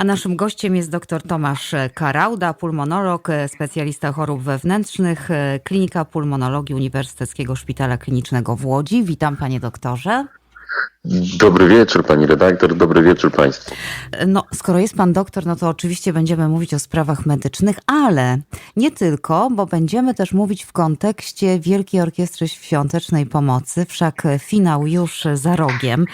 A naszym gościem jest dr Tomasz Karauda, pulmonolog, specjalista chorób wewnętrznych, Klinika Pulmonologii Uniwersyteckiego Szpitala Klinicznego w Łodzi. Witam panie doktorze. Dobry wieczór pani redaktor, dobry wieczór państwu. No, skoro jest pan doktor, no to oczywiście będziemy mówić o sprawach medycznych, ale nie tylko, bo będziemy też mówić w kontekście Wielkiej Orkiestry Świątecznej Pomocy, wszak finał już za rogiem.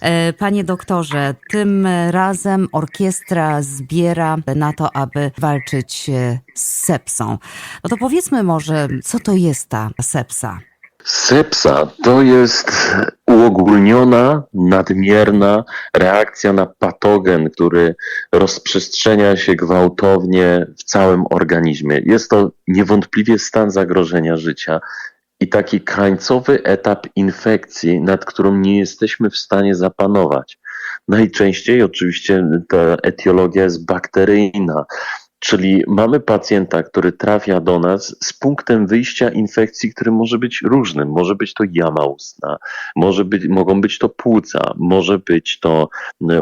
E, Panie doktorze, tym razem orkiestra zbiera na to, aby walczyć e, z sepsą. No to powiedzmy może, co to jest ta sepsa? Sepsa to jest uogólniona, nadmierna reakcja na patogen, który rozprzestrzenia się gwałtownie w całym organizmie. Jest to niewątpliwie stan zagrożenia życia i taki krańcowy etap infekcji, nad którą nie jesteśmy w stanie zapanować. Najczęściej oczywiście ta etiologia jest bakteryjna, Czyli mamy pacjenta, który trafia do nas z punktem wyjścia infekcji, który może być różnym. Może być to jama ustna, może być, mogą być to płuca, może być to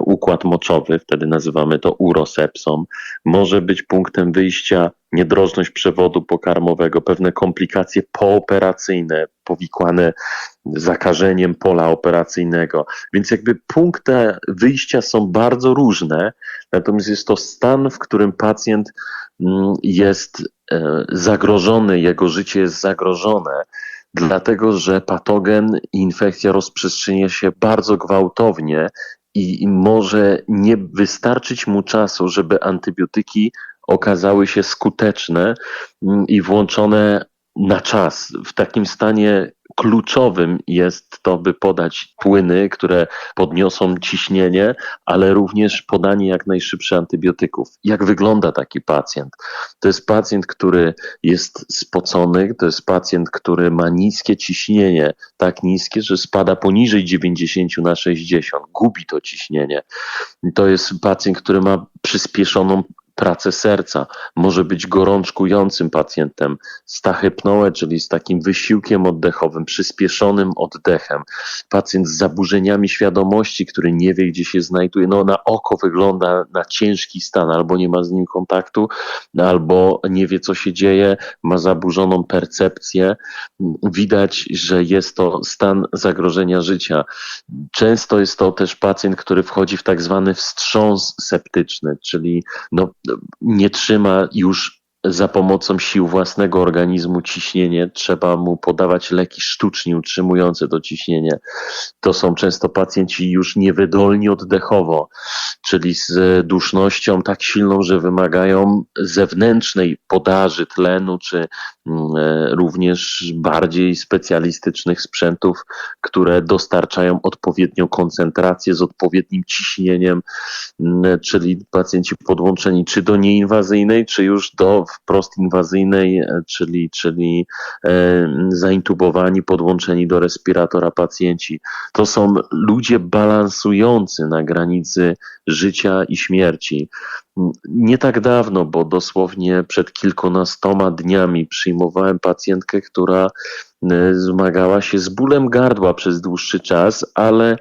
układ moczowy, wtedy nazywamy to urosepsą, może być punktem wyjścia niedrożność przewodu pokarmowego, pewne komplikacje pooperacyjne, powikłane zakażeniem pola operacyjnego. Więc jakby punkty wyjścia są bardzo różne, natomiast jest to stan, w którym pacjent mm, jest e, zagrożony, jego życie jest zagrożone, dlatego że patogen i infekcja rozprzestrzenia się bardzo gwałtownie i może nie wystarczyć mu czasu, żeby antybiotyki okazały się skuteczne mm, i włączone na czas. W takim stanie kluczowym jest to, by podać płyny, które podniosą ciśnienie, ale również podanie jak najszybsze antybiotyków. Jak wygląda taki pacjent? To jest pacjent, który jest spocony, to jest pacjent, który ma niskie ciśnienie, tak niskie, że spada poniżej 90 na 60, gubi to ciśnienie. To jest pacjent, który ma przyspieszoną pracę serca, może być gorączkującym pacjentem, z tachypnoe, czyli z takim wysiłkiem oddechowym, przyspieszonym oddechem, pacjent z zaburzeniami świadomości, który nie wie, gdzie się znajduje, no na oko wygląda na ciężki stan, albo nie ma z nim kontaktu, albo nie wie, co się dzieje, ma zaburzoną percepcję. Widać, że jest to stan zagrożenia życia. Często jest to też pacjent, który wchodzi w tak zwany wstrząs septyczny, czyli no, nie trzyma już za pomocą sił własnego organizmu ciśnienie, trzeba mu podawać leki sztucznie utrzymujące to ciśnienie. To są często pacjenci już niewydolni oddechowo, czyli z dusznością tak silną, że wymagają zewnętrznej podaży tlenu, czy mm, e, również bardziej specjalistycznych sprzętów, które dostarczają odpowiednią koncentrację z odpowiednim ciśnieniem, mm, czyli pacjenci podłączeni czy do nieinwazyjnej, czy już do wprost inwazyjnej, e, czyli, czyli e, zaintubowani, podłączeni do respiratora pacjenci. To są ludzie balansujący na granicy życia i śmierci. Nie tak dawno, bo dosłownie przed kilkunastoma dniami przyjmowałem pacjentkę, która e, zmagała się z bólem gardła przez dłuższy czas, ale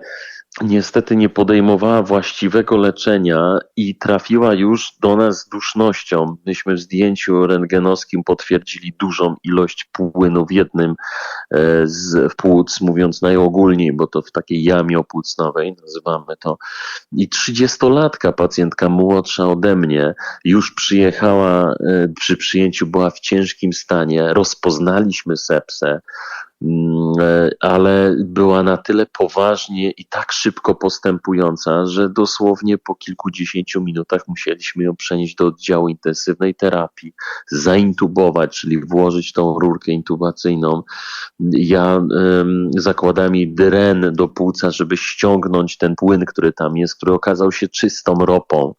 niestety nie podejmowała właściwego leczenia i trafiła już do nas z dusznością. Myśmy w zdjęciu rentgenowskim potwierdzili dużą ilość płynu w jednym e, z płuc, mówiąc najogólniej, bo to w takiej jamie opłucnowej nazywamy to. I trzydziestolatka, pacjentka młodsza ode mnie, już przyjechała, e, przy przyjęciu była w ciężkim stanie, rozpoznaliśmy sepsę, ale była na tyle poważnie i tak szybko postępująca, że dosłownie po kilkudziesięciu minutach musieliśmy ją przenieść do oddziału intensywnej terapii, zaintubować, czyli włożyć tą rurkę intubacyjną. Ja um, zakładałem jej dyren do płuca, żeby ściągnąć ten płyn, który tam jest, który okazał się czystą ropą.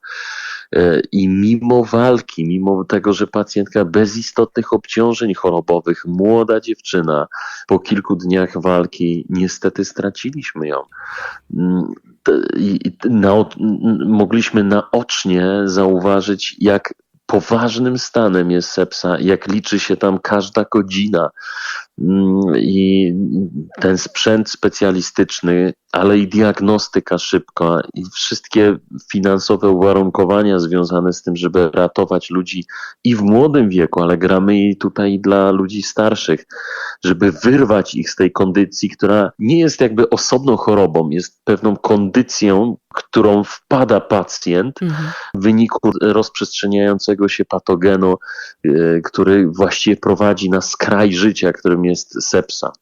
E, I mimo walki, mimo tego, że pacjentka bez istotnych obciążeń chorobowych, młoda dziewczyna, po kilku dniach walki niestety straciliśmy ją. Mm, na, mogliśmy naocznie zauważyć, jak poważnym stanem jest sepsa, jak liczy się tam każda godzina. Mm, i ten sprzęt specjalistyczny, ale i diagnostyka szybka i wszystkie finansowe uwarunkowania związane z tym, żeby ratować ludzi i w młodym wieku, ale gramy i tutaj dla ludzi starszych, żeby wyrwać ich z tej kondycji, która nie jest jakby osobną chorobą, jest pewną kondycją, którą wpada pacjent Mhm. w wyniku rozprzestrzeniającego się patogenu, y, który właściwie prowadzi na skraj życia, którym jest sepsa.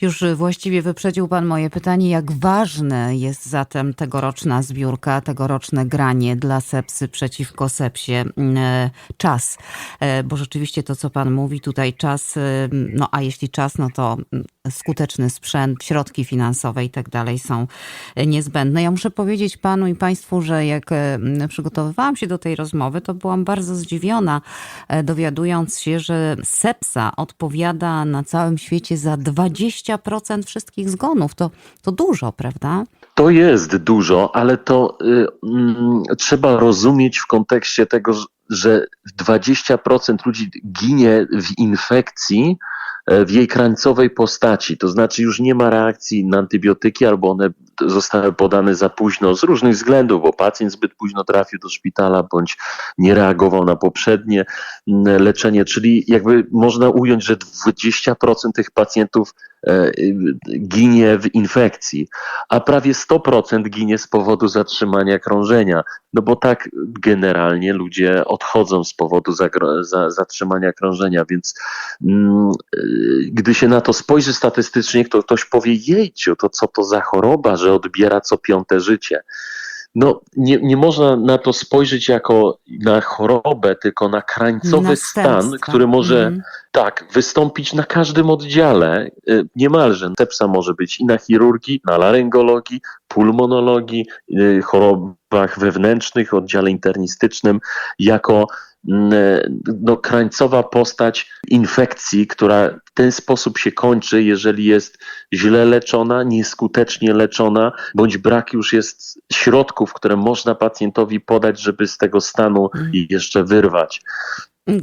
Już właściwie wyprzedził Pan moje pytanie, jak ważne jest zatem tegoroczna zbiórka, tegoroczne granie dla sepsy przeciwko sepsie. E, Czas, E, bo rzeczywiście to, co Pan mówi, tutaj czas, e, no a jeśli czas, no to mm, skuteczny sprzęt, środki finansowe i tak dalej są niezbędne. Ja muszę powiedzieć Panu i Państwu, że jak e, m, przygotowywałam się do tej rozmowy, to byłam bardzo zdziwiona, dowiadując się, że sepsa odpowiada na całym świecie za 20% wszystkich zgonów. To, to dużo, prawda? To jest dużo, ale to y, mm, trzeba rozumieć w kontekście tego, że- że 20% ludzi ginie w infekcji e, w jej krańcowej postaci. To znaczy już nie ma reakcji na antybiotyki albo one zostały podane za późno z różnych względów, bo pacjent zbyt późno trafił do szpitala bądź nie reagował na poprzednie mm, leczenie, czyli jakby można ująć, że 20% tych pacjentów ginie w infekcji, a prawie 100% ginie z powodu zatrzymania krążenia. No bo tak generalnie ludzie odchodzą z powodu zatrzymania krążenia, więc mm, y, gdy się na to spojrzy statystycznie, to ktoś powie, jejciu, to co to za choroba, że odbiera co piąte życie. No, nie, nie można na to spojrzeć jako na chorobę, tylko na krańcowy stan, który może Mhm. tak, wystąpić na każdym oddziale, y, niemalże. Sepsa może być i na chirurgii, na laryngologii, pulmonologii, y, chorobach wewnętrznych, oddziale internistycznym, jako mm, no, krańcowa postać infekcji, która w ten sposób się kończy, jeżeli jest źle leczona, nieskutecznie leczona, bądź brak już jest środków, które można pacjentowi podać, żeby z tego stanu Mhm. jeszcze wyrwać.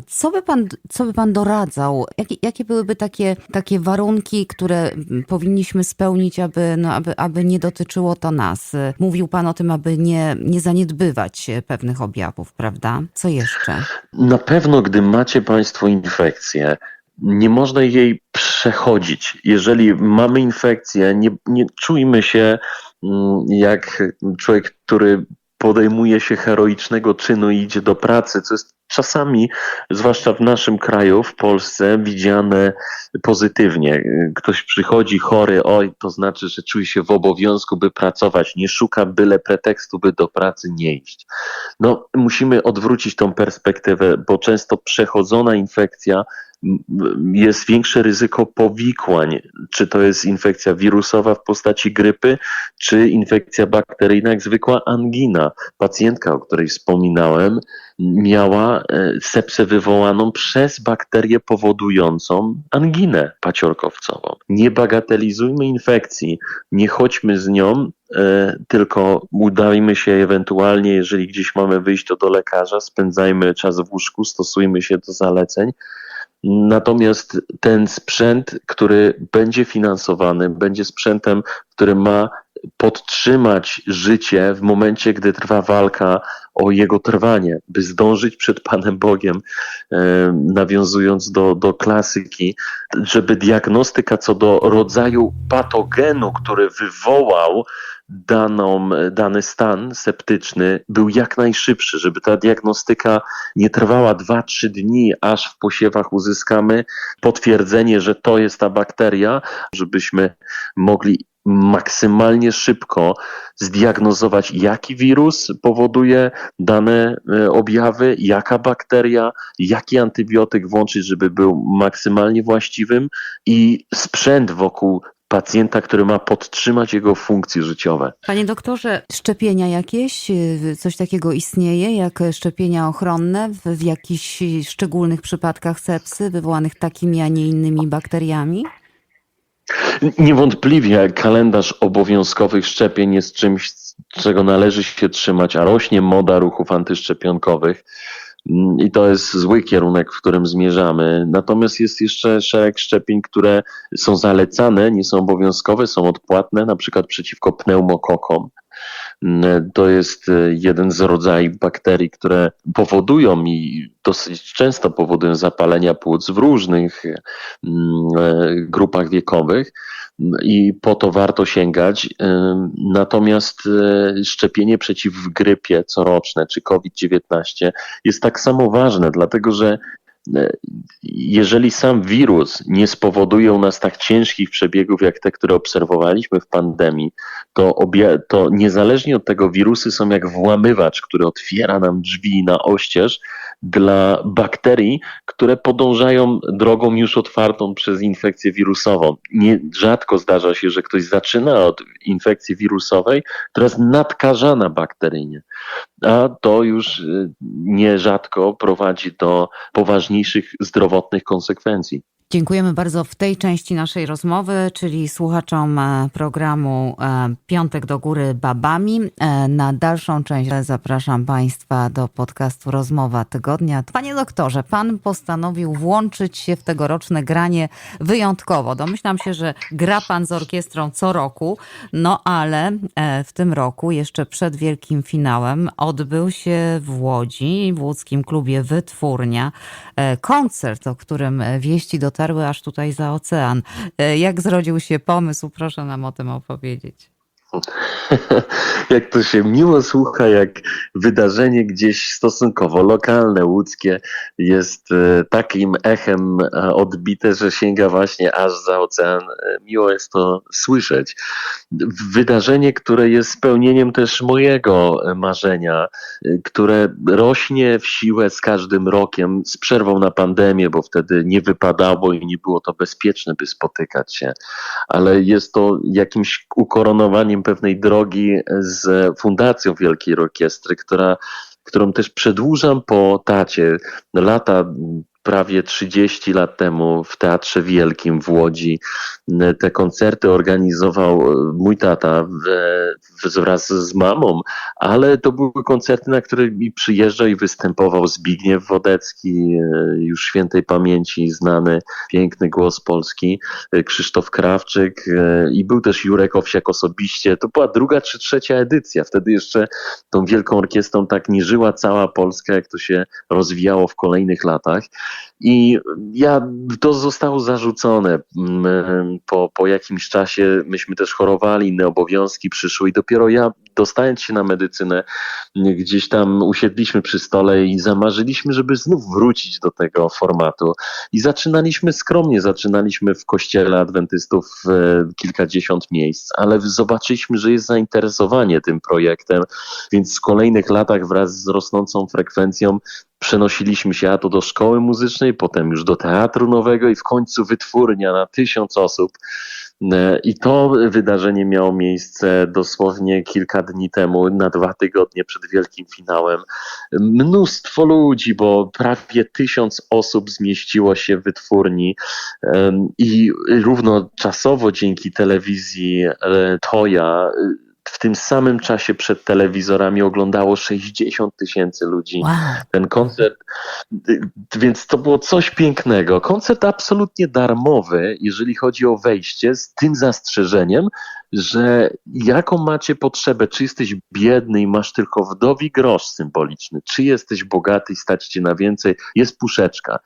Co by pan, co by pan doradzał? Jakie, jakie byłyby takie, takie warunki, które powinniśmy spełnić, aby, no, aby, aby nie dotyczyło to nas? Mówił pan o tym, aby nie, nie zaniedbywać pewnych objawów, prawda? Co jeszcze? Na pewno, gdy macie Państwo infekcję, nie można jej przechodzić. Jeżeli mamy infekcję, nie, nie czujmy się mm, jak człowiek, który podejmuje się heroicznego czynu i idzie do pracy, co jest czasami, zwłaszcza w naszym kraju, w Polsce, widziane pozytywnie. Ktoś przychodzi chory, oj, to znaczy, że czuje się w obowiązku, by pracować, nie szuka byle pretekstu, by do pracy nie iść. No, musimy odwrócić tą perspektywę, bo często przechodzona infekcja jest większe ryzyko powikłań. Czy to jest infekcja wirusowa w postaci grypy, czy infekcja bakteryjna, jak zwykła angina. Pacjentka, o której wspominałem, miała e, sepsę wywołaną przez bakterię powodującą anginę paciorkowcową. Nie bagatelizujmy infekcji, nie chodźmy z nią, e, tylko udajmy się ewentualnie, jeżeli gdzieś mamy wyjść, to do lekarza, spędzajmy czas w łóżku, stosujmy się do zaleceń. Natomiast ten sprzęt, który będzie finansowany, będzie sprzętem, który ma podtrzymać życie w momencie, gdy trwa walka o jego trwanie, by zdążyć przed Panem Bogiem, e, nawiązując do, do klasyki, żeby diagnostyka co do rodzaju patogenu, który wywołał daną, dany stan septyczny, był jak najszybszy, żeby ta diagnostyka nie trwała 2-3 dni, aż w posiewach uzyskamy potwierdzenie, że to jest ta bakteria, żebyśmy mogli maksymalnie szybko zdiagnozować, jaki wirus powoduje dane e, objawy, jaka bakteria, jaki antybiotyk włączyć, żeby był maksymalnie właściwym i sprzęt wokół pacjenta, który ma podtrzymać jego funkcje życiowe. Panie doktorze, szczepienia jakieś, coś takiego istnieje, jak szczepienia ochronne w, w jakichś szczególnych przypadkach sepsy wywołanych takimi, a nie innymi bakteriami? Niewątpliwie kalendarz obowiązkowych szczepień jest czymś, czego należy się trzymać, a rośnie moda ruchów antyszczepionkowych. Mm, I to jest zły kierunek, w którym zmierzamy. Natomiast jest jeszcze szereg szczepień, które są zalecane, nie są obowiązkowe, są odpłatne, na przykład przeciwko pneumokokom. Mm, To jest e, jeden z rodzajów bakterii, które powodują i dosyć często powodują zapalenia płuc w różnych mm, e, grupach wiekowych i po to warto sięgać. Natomiast e, szczepienie przeciw grypie coroczne czy COVID-19 jest tak samo ważne, dlatego że e, jeżeli sam wirus nie spowoduje u nas tak ciężkich przebiegów jak te, które obserwowaliśmy w pandemii, to, to niezależnie od tego wirusy są jak włamywacz, który otwiera nam drzwi na oścież dla bakterii, które podążają drogą już otwartą przez infekcję wirusową. Nie, rzadko zdarza się, że ktoś zaczyna od infekcji wirusowej, jest nadkażana bakteryjnie, a to już y, nierzadko prowadzi do poważniejszych zdrowotnych konsekwencji. Dziękujemy bardzo w tej części naszej rozmowy, czyli słuchaczom e, programu e, Piątek do Góry Babami. E, Na dalszą część zapraszam Państwa do podcastu Rozmowa Tygodnia. Panie doktorze, Pan postanowił włączyć się w tegoroczne granie wyjątkowo. Domyślam się, że gra Pan z orkiestrą co roku, no ale w tym roku, jeszcze przed wielkim finałem, odbył się w Łodzi, w łódzkim klubie Wytwórnia, koncert, o którym wieści dotarły aż tutaj za ocean. E, Jak zrodził się pomysł? Proszę nam o tym opowiedzieć. jak to się miło słucha, jak wydarzenie gdzieś stosunkowo lokalne, łódzkie jest e, takim echem e, odbite, że sięga właśnie aż za ocean. E, Miło jest to słyszeć. Wydarzenie, które jest spełnieniem też mojego marzenia, które rośnie w siłę z każdym rokiem, z przerwą na pandemię, bo wtedy nie wypadało i nie było to bezpieczne, by spotykać się, ale jest to jakimś ukoronowaniem pewnej drogi z Fundacją Wielkiej Orkiestry, która, którą też przedłużam po tacie. Lata prawie 30 lat temu w Teatrze Wielkim w Łodzi te koncerty organizował mój tata wraz z mamą, ale to były koncerty, na które mi przyjeżdżał i występował Zbigniew Wodecki, e, już świętej pamięci, znany, piękny głos polski, e, Krzysztof Krawczyk e, i był też Jurek Owsiak osobiście. To była druga czy trzecia edycja. Wtedy jeszcze tą wielką orkiestrą tak nie żyła cała Polska, jak to się rozwijało w kolejnych latach. I ja, to zostało zarzucone. Mm, Po, po jakimś czasie myśmy też chorowali, inne obowiązki przyszły i dopiero ja, dostając się na medycynę, gdzieś tam usiedliśmy przy stole i zamarzyliśmy, żeby znów wrócić do tego formatu. I zaczynaliśmy skromnie, zaczynaliśmy w kościele adwentystów e, kilkadziesiąt miejsc, ale zobaczyliśmy, że jest zainteresowanie tym projektem, więc w kolejnych latach wraz z rosnącą frekwencją przenosiliśmy się a to do szkoły muzycznej, potem już do teatru nowego i w końcu wytwórnia na tysiąc osób. E, I to wydarzenie miało miejsce dosłownie kilka dni temu, na dwa tygodnie przed wielkim finałem. Mnóstwo ludzi, bo prawie tysiąc osób zmieściło się w wytwórni Em, i równoczasowo dzięki telewizji e, Toja e, w tym samym czasie przed telewizorami oglądało 60 tysięcy ludzi Wow. ten koncert, więc to było coś pięknego. Koncert absolutnie darmowy, jeżeli chodzi o wejście, z tym zastrzeżeniem, że jaką macie potrzebę, czy jesteś biedny i masz tylko wdowi grosz symboliczny, czy jesteś bogaty i stać cię na więcej, jest puszeczka.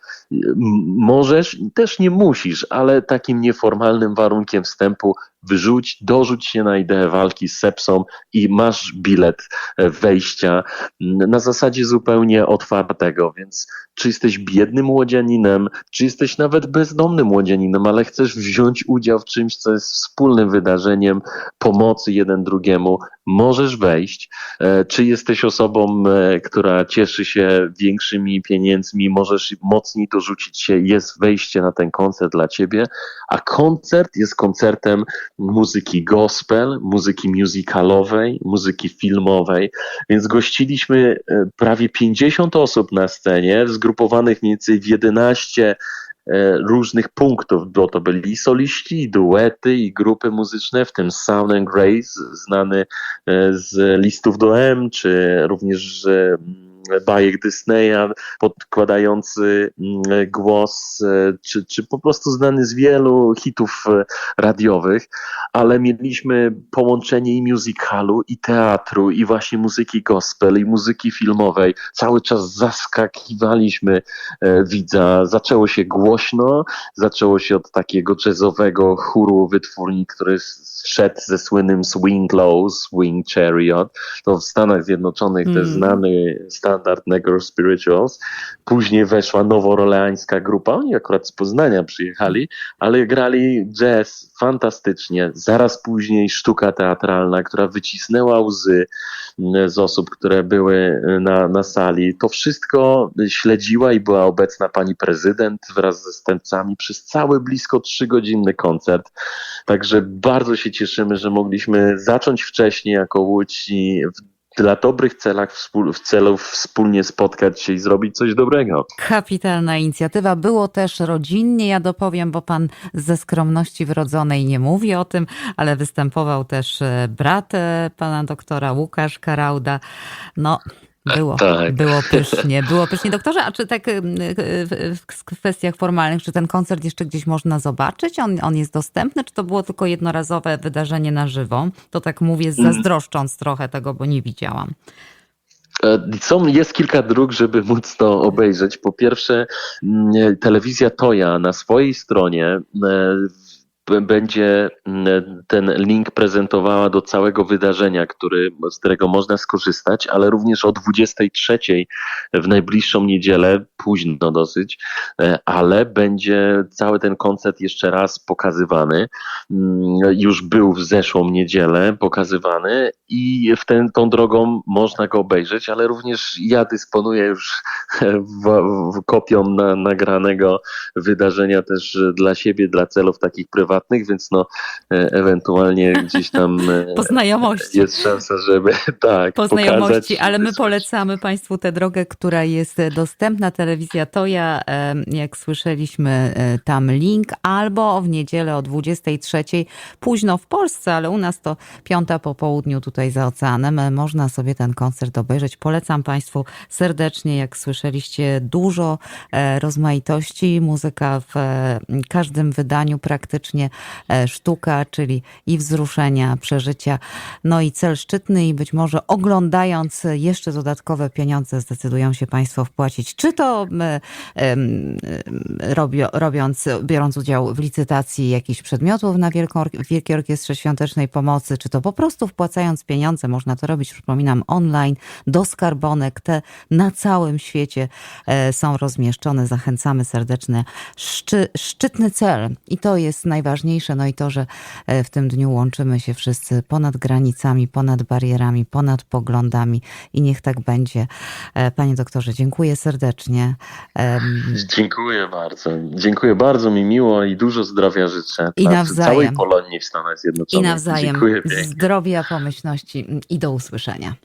Możesz, też nie musisz, ale takim nieformalnym warunkiem wstępu wyrzuć, dorzuć się na ideę walki z sepsą i masz bilet e, wejścia na zasadzie zupełnie otwartego, więc czy jesteś biednym młodzianinem, czy jesteś nawet bezdomnym młodzianinem, ale chcesz wziąć udział w czymś, co jest wspólnym wydarzeniem pomocy jeden drugiemu, możesz wejść. E, Czy jesteś osobą, e, która cieszy się większymi pieniędzmi, możesz mocniej dorzucić się, jest wejście na ten koncert dla ciebie, a koncert jest koncertem muzyki gospel, muzyki musicalowej, muzyki filmowej, więc gościliśmy e, prawie 50 osób na scenie, zgrupowanych mniej więcej w 11 e, różnych punktów, bo to byli soliści, duety, i grupy muzyczne, w tym Sound and Grace, znany e, z listów do M, czy również e, bajek Disneya, podkładający mm, głos, e, czy, czy po prostu znany z wielu hitów e, radiowych, ale mieliśmy połączenie i musicalu, i teatru, i właśnie muzyki gospel, i muzyki filmowej. Cały czas zaskakiwaliśmy e, widza. Zaczęło się głośno, zaczęło się od takiego jazzowego chóru wytwórni, który wszedł ze słynnym Swing Low, Swing Chariot. To w Stanach Zjednoczonych to jest Mm. znany standard Negro Spirituals. Później weszła noworoleańska grupa, oni akurat z Poznania przyjechali, ale grali jazz fantastycznie. Zaraz później sztuka teatralna, która wycisnęła łzy mm, z osób, które były y, na, na sali. To wszystko śledziła i była obecna pani prezydent wraz ze zastępcami przez cały blisko trzygodzinny koncert. Także bardzo się cieszymy, że mogliśmy zacząć wcześniej jako Łódź i w, dla dobrych celach, w celów wspólnie spotkać się i zrobić coś dobrego. Kapitalna inicjatywa. Było też rodzinnie, ja dopowiem, bo pan ze skromności wrodzonej nie mówi o tym, ale występował też e, brat e, pana doktora Łukasz Karauda. No, było, Tak. było pysznie, było pysznie. Doktorze, a czy tak e, w, w kwestiach formalnych, czy ten koncert jeszcze gdzieś można zobaczyć? On, on jest dostępny, czy to było tylko jednorazowe wydarzenie na żywo? To tak mówię, zazdroszcząc trochę tego, bo nie widziałam. E, Są, jest kilka dróg, żeby móc to obejrzeć. Po pierwsze, mm, telewizja Toja na swojej stronie e, będzie mm, ten link prezentowała do całego wydarzenia, który, z którego można skorzystać, ale również o 23 w najbliższą niedzielę, późno dosyć, e, ale będzie cały ten koncert jeszcze raz pokazywany. Mm, Już był w zeszłą niedzielę pokazywany i w ten, tą drogą można go obejrzeć, ale również ja dysponuję już w, w kopią na, nagranego wydarzenia też dla siebie, dla celów takich prywatnych, więc no e, ewentualnie gdzieś tam e, Po znajomości. jest szansa, żeby tak po pokazać, znajomości, ale my polecamy Państwu tę drogę, która jest dostępna. Telewizja Toja, em, jak słyszeliśmy, e, tam link, albo w niedzielę o 23, późno w Polsce, ale u nas to piąta po południu tutaj za oceanem. Można sobie ten koncert obejrzeć. Polecam Państwu serdecznie, jak słyszeliście, dużo e, rozmaitości, muzyka w e, każdym wydaniu praktycznie, e, sztuka, czyli i wzruszenia, przeżycia, no i cel szczytny i być może oglądając jeszcze dodatkowe pieniądze zdecydują się Państwo wpłacić, czy to robiąc, biorąc udział w licytacji jakichś przedmiotów na Wielką, Wielkiej Orkiestrze Świątecznej Pomocy, czy to po prostu wpłacając pieniądze, można to robić, przypominam, online, do skarbonek, te na całym świecie e, są rozmieszczone. Zachęcamy serdecznie. Szczy, szczytny cel i to jest najważniejsze, no i to, że e, w tym dniu łączymy się wszyscy ponad granicami, ponad barierami, ponad poglądami i niech tak będzie. E, Panie doktorze, dziękuję serdecznie. Dziękuję bardzo. Dziękuję bardzo, mi miło i dużo zdrowia życzę. I nawzajem. całej Polonii w Stanach I Zjednoczonych. nawzajem Dziękuję pięknie. zdrowia, pomyślności i do usłyszenia.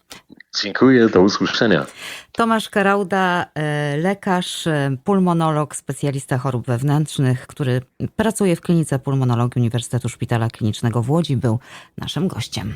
Dziękuję, do usłyszenia. Tomasz Karauda, e, lekarz, e, pulmonolog, specjalista chorób wewnętrznych, który pracuje w klinice pulmonologii Uniwersytetu Szpitala Klinicznego w Łodzi, był naszym gościem.